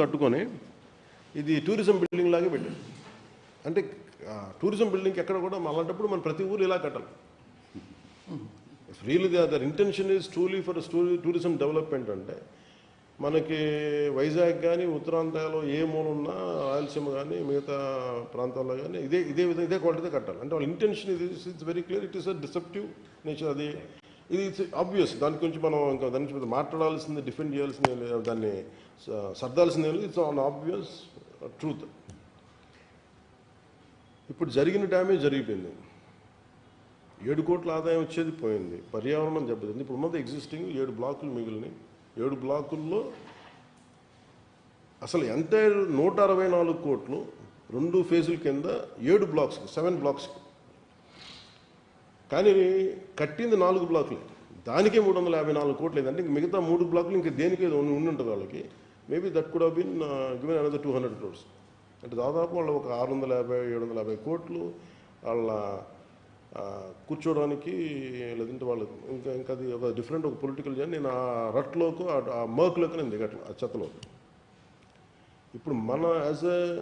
కట్టుకొని ఇది tourism building లాగే పెట్టారు. అంటే టూరిజం బిల్డింగ్ ఎక్కడ కూడా అలాంటప్పుడు మనం ప్రతి ఊరు ఇలా కట్టాలి. Real their intention is truly for tourism development అంటే మనకి వైజాగ్ కానీ ఉత్తరాంధ్రలో ఏ మూల ఉన్నా రాయలసీమ కానీ మిగతా ప్రాంతాల్లో కానీ ఇదే ఇదే విధంగా ఇదే క్వాలిటీతో కట్టాలి. అంటే వాళ్ళ ఇంటెన్షన్ ఇది it's very clear it is a deceptive nature అది ఇది ఆబ్వియస్ దాని గురించి మనం ఇంకా దాని గురించి మాట్లాడాల్సింది డిఫెండ్ చేయాల్సింది దాన్ని స- సర్దాల్సింది లేదు. ఇట్స్ ఆన్ ఆబ్వియస్ ట్రూత్ ఇప్పుడు జరిగిన డ్యామేజ్ జరిగిపోయింది. ఏడు కోట్ల ఆదాయం వచ్చేది పోయింది. పర్యావరణం దెబ్బతింది. ఇప్పుడు ఉన్నది ఎగ్జిస్టింగ్ ఏడు బ్లాకులు మిగిలినాయి. ఏడు బ్లాకుల్లో అసలు ఎంటైర్ నూట అరవై నాలుగు కోట్లు రెండు ఫేజుల కింద ఏడు బ్లాక్స్కి సెవెన్ బ్లాక్స్కి కానీ కట్టింది నాలుగు బ్లాకులే. దానికే మూడు వందల యాభై నాలుగు కోట్లు లేదంటే ఇంక మిగతా మూడు బ్లాకులు ఇంకా దేనికి ఉండి ఉంటుంది వాళ్ళకి. Maybe that could been given another two hundred crores అంటే దాదాపు వాళ్ళు ఒక ఆరు వందల యాభై ఏడు వందల యాభై కోట్లు వాళ్ళ కూర్చోవడానికి లేదంటే వాళ్ళు ఇంకా ఇంకా అది ఒక డిఫరెంట్ ఒక పొలిటికల్ జర్నీ. నేను ఆ రట్లోకి ఆ- మర్క్లోకి నేను దిగట్లేదు ఆ చెత్తలోకి. ఇప్పుడు మన యాజ్ ఎ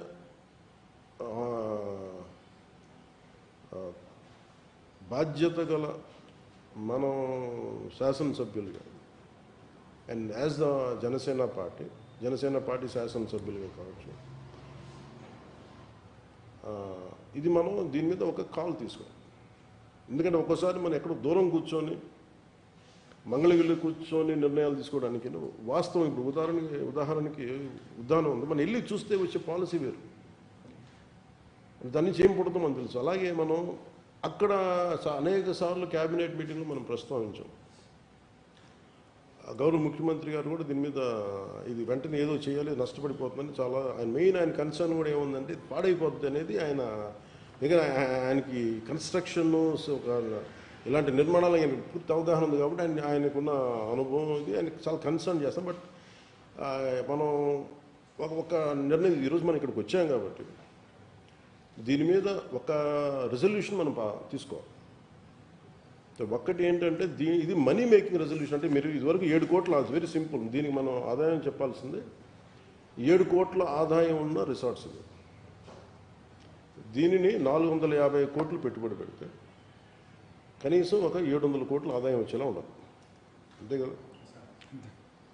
బాధ్యత గల మనం శాసనసభ్యులుగా. And as the Janasena party Janasena party శాసనసభ్యులుగా కావచ్చు. ఇది మనం దీని మీద ఒక కాల్ తీసుకోవాలి. ఎందుకంటే ఒక్కోసారి మనం ఎక్కడో దూరం కూర్చొని మంగళగిరి కూర్చొని నిర్ణయాలు తీసుకోవడానికి వాస్తవం ఇప్పుడు ఉదాహరణకి ఉదాహరణకి ఉదాహరణ ఉంది. మనం వెళ్ళి చూస్తే వచ్చే పాలసీ వేరు. దాని నుంచి ఏం తెలుసు. అలాగే మనం అక్కడ అనేక సార్లు క్యాబినెట్ మీటింగ్లో మనం ప్రస్తావించాం. గౌరవ ముఖ్యమంత్రి గారు కూడా దీని మీద ఇది వెంటనే ఏదో చేయాలి నష్టపడిపోతుందని చాలా ఆయన మెయిన్ ఆయన కన్సర్న్ కూడా ఏముందంటే పాడైపోతుంది అనేది ఆయన దగ్గర ఆయనకి కన్స్ట్రక్షన్ ఒక ఇలాంటి నిర్మాణాలు ఆయన పూర్తి అవగాహన ఉంది కాబట్టి ఆయన ఆయనకున్న అనుభవం ఇది ఆయన చాలా కన్సర్న్ చేస్తాం. బట్ మనం ఒక ఒక నిర్ణయం ఈరోజు మనం ఇక్కడికి వచ్చాం కాబట్టి దీని మీద ఒక రెజల్యూషన్ మనం తీసుకోవాలి. ఒక్కటి ఏంటంటే దీ ఇది మనీ మేకింగ్ రెజల్యూషన్ అంటే మీరు ఇదివరకు ఏడు కోట్ల వెరీ సింపుల్ దీనికి మనం ఆదాయం చెప్పాల్సిందే ఏడు కోట్ల ఆదాయం ఉన్న రిసార్ట్స్ ఇది. దీనిని నాలుగు వందల యాభై కోట్లు పెట్టుబడి పెడితే కనీసం ఒక ఏడు వందల కోట్ల ఆదాయం వచ్చేలా ఉండాలి. అంతే కదా?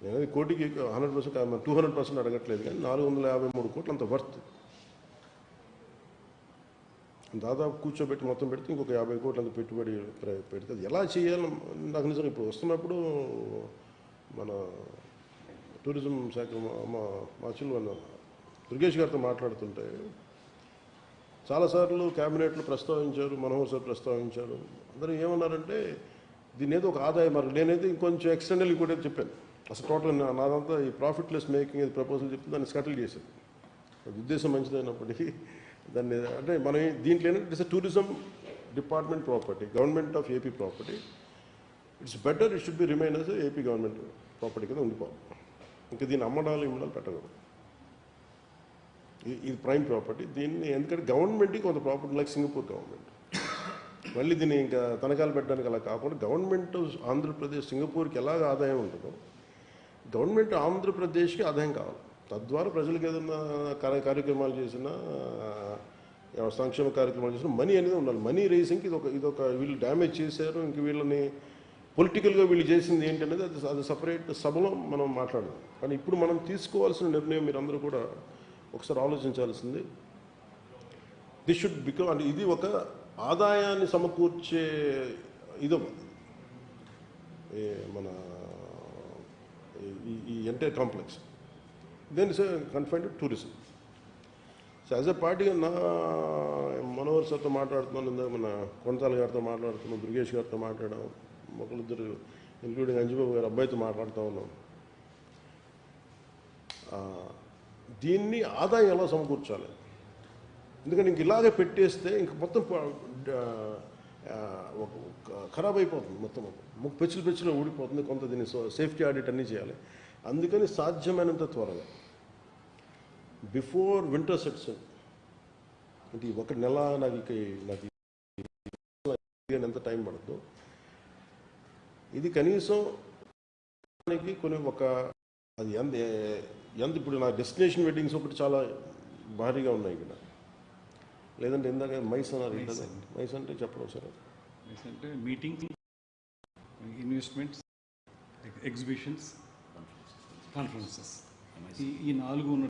నేను అది కోటికి hundred percent two hundred percent అడగట్లేదు కానీ నాలుగు వందల యాభై మూడు కోట్లు అంత వర్త్ దాదాపు కూర్చోబెట్టి మొత్తం పెడితే ఇంకొక యాభై కోట్ల పెట్టుబడి పెడితే అది ఎలా చేయాలో నాకు నిజంగా ఇప్పుడు వస్తున్నప్పుడు మన టూరిజం శాఖ మా- మా మాచులు అన్న దుర్గేష్ గారితో మాట్లాడుతుంటే చాలాసార్లు క్యాబినెట్లు ప్రస్తావించారు మనోహర్ సార్ ప్రస్తావించారు. అందరూ ఏమన్నారంటే దీని ఏదో ఒక ఆదాయ మార్గం నేనైతే ఇంకొంచెం ఎక్స్టెండల్ కూడా చెప్పాను. అసలు టోటల్ నాదంతా ఈ ప్రాఫిట్లెస్ మేకింగ్ ఇది ప్రపోజల్ చెప్తే దాన్ని స్కటిల్ చేశాను అది ఉద్దేశం మంచిదైనప్పటికీ దాన్ని అంటే మనం దీంట్లో ఏంటంటే it's tourism department property government of AP property it's better it should be remain as AP government property కింద ఉండిపోవాలి ఇంకా దీన్ని అమ్మడాలు ఇమ్మడాలు పెట్టకూడదు ఇది- ఇది ప్రైమ్ ప్రాపర్టీ దీన్ని ఎందుకంటే గవర్నమెంట్కి కొంత ప్రాపర్టీ లైక్ సింగపూర్ గవర్నమెంట్ మళ్ళీ దీన్ని ఇంకా తనఖాలు పెట్టడానికి అలా కాకుండా గవర్నమెంట్ ఆంధ్రప్రదేశ్ సింగపూర్కి ఎలాగ ఆదాయం ఉంటుందో గవర్నమెంట్ ఆంధ్రప్రదేశ్కి ఆదాయం కావాలి. తద్వారా ప్రజలకు ఏదైనా కార్య కార్యక్రమాలు చేసినా సంక్షేమ కార్యక్రమాలు చేసిన మనీ అనేది ఉండాలి మనీ రేసింగ్కి ఇది ఒక ఇది ఒక వీళ్ళు డ్యామేజ్ చేశారు ఇంక వీళ్ళని పొలిటికల్గా వీళ్ళు చేసింది ఏంటనేది అది అది సపరేట్ సభలో మనం మాట్లాడదాం కానీ ఇప్పుడు మనం తీసుకోవాల్సిన నిర్ణయం మీరందరూ కూడా ఒకసారి ఆలోచించాల్సింది దిస్ షుడ్ బికమ్ అంటే ఇది ఒక ఆదాయాన్ని సమకూర్చే ఇది మన ఈ- entire complex then is to tourism so as a పార్టీగా నా మనోహర్ సార్తో మాట్లాడుతున్నాను ఇందాక మన కొంతాల గారితో మాట్లాడుతున్నాం దుర్గేష్ గారితో మాట్లాడాం ఒకరిద్దరు ఇంక్లూడింగ్ అంజుబాబు గారు అబ్బాయితో మాట్లాడుతూ ఉన్నాం. దీన్ని ఆదాయం ఎలా సమకూర్చాలి? ఎందుకంటే ఇంక ఇలాగే పెట్టేస్తే ఇంక మొత్తం ఒక- ఖరాబ్ అయిపోతుంది మొత్తం. ముక్క పెచ్చులు పెచ్చులు ఊడిపోతుంది కొంత దీన్ని సేఫ్టీ ఆడిట్ అన్నీ చేయాలి. అందుకని సాధ్యమైనంత త్వరగా. బిఫోర్ వింటర్ సెట్స్ అంటే ఈ ఒక నెల నాకు ఇక నాకు ఎంత టైం పడుతుందో ఇది కనీసం కొన్ని ఒక అది ఎంత ఎంత ఇప్పుడు నా డెస్టినేషన్ వెడ్డింగ్స్ ఒకటి చాలా భారీగా ఉన్నాయి ఇక్కడ. లేదంటే ఇందాక మైస్ అన్నారు మైస్ అంటే చెప్పడం సరే. అంటే మీటింగ్స్ ఇన్వెస్ట్మెంట్స్ ఎగ్జిబిషన్స్ కాన్ఫరెన్సెస్ ఈ ఈ నాలుగు ఉన్న